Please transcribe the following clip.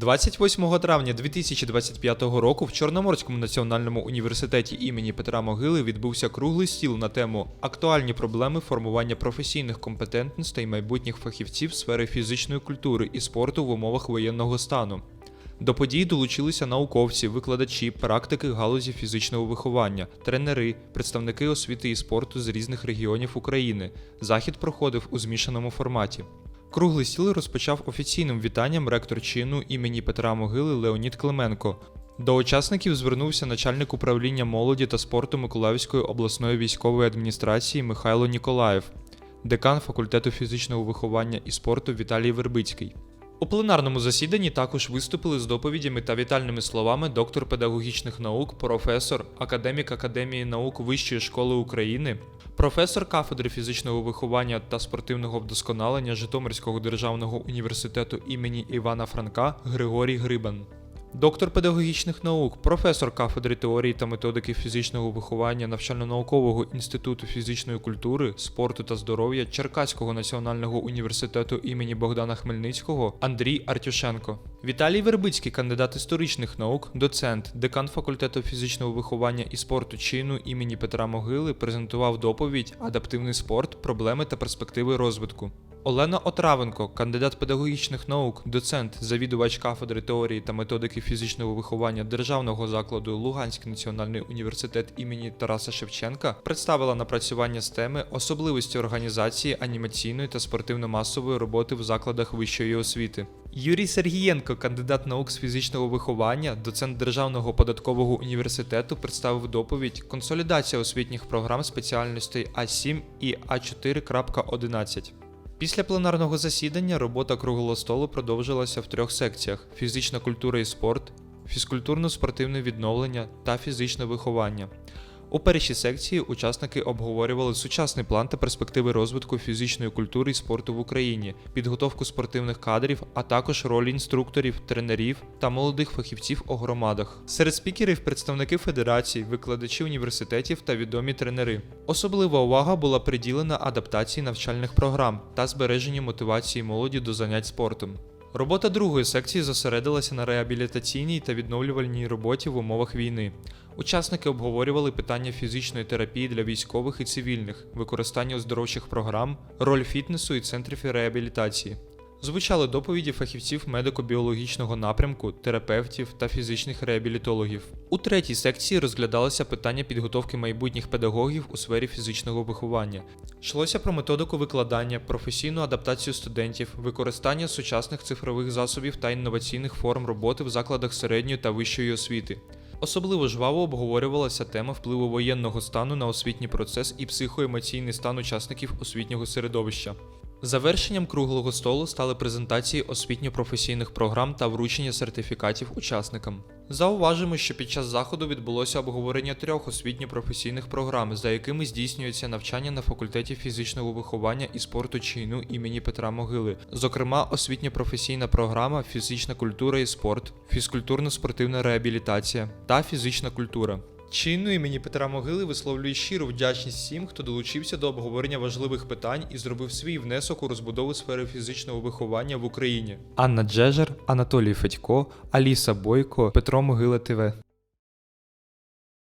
28 травня 2025 року в Чорноморському національному університеті імені Петра Могили відбувся круглий стіл на тему Актуальні проблеми формування професійних компетентностей майбутніх фахівців сфери фізичної культури і спорту в умовах воєнного стану. До подій долучилися науковці, викладачі, практики галузі фізичного виховання, тренери, представники освіти і спорту з різних регіонів України. Захід проходив у змішаному форматі. Круглий стіл розпочав офіційним вітанням ректор чину імені Петра Могили Леонід Клименко. До учасників звернувся начальник управління молоді та спорту Миколаївської обласної військової адміністрації Михайло Ніколаєв, декан факультету фізичного виховання і спорту Віталій Вербицький. У пленарному засіданні також виступили з доповідями та вітальними словами доктор педагогічних наук, професор, академік Академії наук Вищої школи України, професор кафедри фізичного виховання та спортивного вдосконалення Житомирського державного університету імені Івана Франка Григорій Грибан. Доктор педагогічних наук, професор кафедри теорії та методики фізичного виховання навчально-наукового інституту фізичної культури, спорту та здоров'я Черкаського національного університету імені Богдана Хмельницького Андрій Артюшенко. Віталій Вербицький, кандидат історичних наук, доцент, декан факультету фізичного виховання і спорту чину імені Петра Могили презентував доповідь Адаптивний спорт, проблеми та перспективи розвитку. Олена Отравенко, кандидат педагогічних наук, доцент, завідувач кафедри теорії та методики фізичного виховання Державного закладу Луганський національний університет імені Тараса Шевченка, представила напрацювання з теми особливості організації анімаційної та спортивно-масової роботи в закладах вищої освіти. Юрій Сергієнко, кандидат наук з фізичного виховання, доцент Державного податкового університету, представив доповідь Консолідація освітніх програм спеціальностей А7 і А4.11. Після пленарного засідання робота круглого столу продовжилася в трьох секціях: фізична культура і спорт, фізкультурно-спортивне відновлення та фізичне виховання. У першій секції учасники обговорювали сучасний план та перспективи розвитку фізичної культури і спорту в Україні, підготовку спортивних кадрів, а також роль інструкторів, тренерів та молодих фахівців у громадах. Серед спікерів представники федерацій, викладачі університетів та відомі тренери. Особлива увага була приділена адаптації навчальних програм та збереженню мотивації молоді до занять спортом. Робота другої секції зосередилася на реабілітаційній та відновлювальній роботі в умовах війни. Учасники обговорювали питання фізичної терапії для військових і цивільних, використання оздоровчих програм, роль фітнесу і центрів реабілітації. Звучали доповіді фахівців медико-біологічного напрямку, терапевтів та фізичних реабілітологів. У третій секції розглядалося питання підготовки майбутніх педагогів у сфері фізичного виховання. Йшлося про методику викладання, професійну адаптацію студентів, використання сучасних цифрових засобів та інноваційних форм роботи в закладах середньої та вищої освіти. Особливо жваво обговорювалася тема впливу воєнного стану на освітній процес і психоемоційний стан учасників освітнього середовища. Завершенням круглого столу стали презентації освітньо-професійних програм та вручення сертифікатів учасникам. Зауважимо, що під час заходу відбулося обговорення трьох освітньо-професійних програм, за якими здійснюється навчання на факультеті фізичного виховання і спорту чину імені Петра Могили, зокрема, освітньо-професійна програма Фізична культура і спорт, фізкультурно-спортивна реабілітація та фізична культура. Чину імені Петра Могили висловлює щиру вдячність всім, хто долучився до обговорення важливих питань і зробив свій внесок у розбудову сфери фізичного виховання в Україні. Анна Джежер, Анатолій Федько, Аліса Бойко, Петро Могила ТВ.